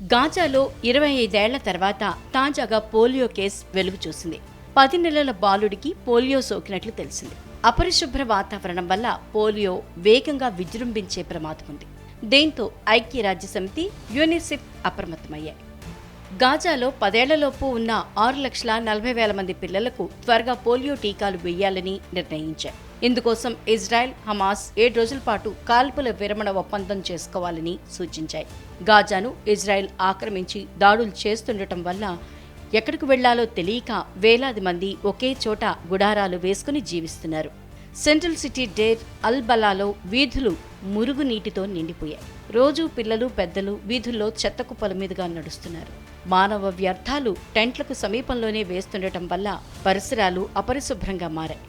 గాజాలో ఇరవై ఐదేళ్ళ తర్వాత తాజాగా పోలియో కేసు వెలుగు చూసింది పది నెలల బాలుడికి పోలియో సోకినట్లు తెలిసింది. అపరిశుభ్ర వాతావరణం వల్ల పోలియో వేగంగా విజృంభించే ప్రమాదం ఉంది. దీంతో ఐక్యరాజ్య సమితి యూనిసెఫ్ అప్రమత్తమయ్యాయి. గాజాలో పదేళ్ళలోపు ఉన్న ఆరు లక్షల నలభై వేల మంది పిల్లలకు త్వరగా పోలియో టీకాలు వేయాలని నిర్ణయించాయి ఇందుకోసం ఇజ్రాయెల్ హమాస్ ఏడు రోజుల పాటు కాల్పుల విరమణ ఒప్పందం చేసుకోవాలని సూచించాయి. గాజాను ఇజ్రాయెల్ ఆక్రమించి దాడులు చేస్తుండటం వల్ల ఎక్కడికి వెళ్ళాలో తెలియక వేలాది మంది ఒకే చోట గుడారాలు వేసుకుని జీవిస్తున్నారు. సెంట్రల్ సిటీ డేర్ అల్ బలాలో వీధులు మురుగునీటితో నిండిపోయాయి. రోజు పిల్లలు పెద్దలు వీధుల్లో చెత్త కుప్పల మీదుగా నడుస్తున్నారు. మానవ వ్యర్థాలు టెంట్లకు సమీపంలోనే వేస్తుండటం వల్ల పరిసరాలు అపరిశుభ్రంగా మారాయి.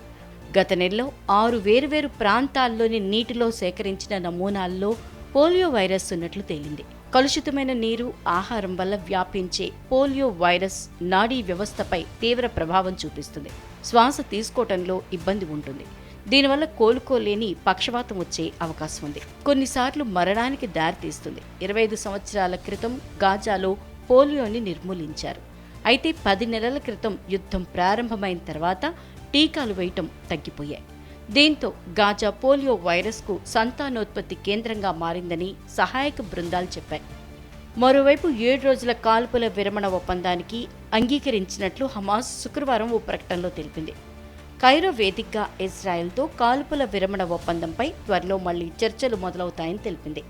గత నెలలో ఆరు వేరువేరు ప్రాంతాల్లోని నీటిలో సేకరించిన నమూనాల్లో పోలియో వైరస్ ఉన్నట్లు తేలింది. కలుషితమైన నీరు ఆహారం వల్ల వ్యాపించే పోలియో వైరస్ నాడీ వ్యవస్థపై తీవ్ర ప్రభావం చూపిస్తుంది. శ్వాస తీసుకోవటంలో ఇబ్బంది ఉంటుంది. దీనివల్ల కోలుకోలేని పక్షవాతం వచ్చే అవకాశం ఉంది. కొన్నిసార్లు మరణానికి దారితీస్తుంది ఇరవై ఐదు సంవత్సరాల క్రితం గాజాలో పోలియోని నిర్మూలించారు. అయితే పది నెలల క్రితం యుద్ధం ప్రారంభమైన తర్వాత టీకాలు వేయటం తగ్గిపోయాయి. దీంతో గాజా పోలియో వైరస్కు సంతానోత్పత్తి కేంద్రంగా మారిందని సహాయక బృందాలు చెప్పాయి. మరోవైపు ఏడు రోజుల కాల్పుల విరమణ ఒప్పందానికి అంగీకరించినట్లు హమాస్ శుక్రవారం ఓ ప్రకటనలో తెలిపింది. కైరో వేదికగా ఇజ్రాయెల్తో కాల్పుల విరమణ ఒప్పందంపై త్వరలో మళ్ళీ చర్చలు మొదలవుతాయని తెలిపింది.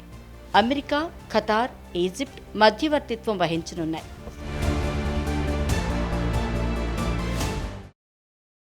అమెరికా ఖతార్ ఈజిప్ట్ మధ్యవర్తిత్వం వహించనున్నాయి.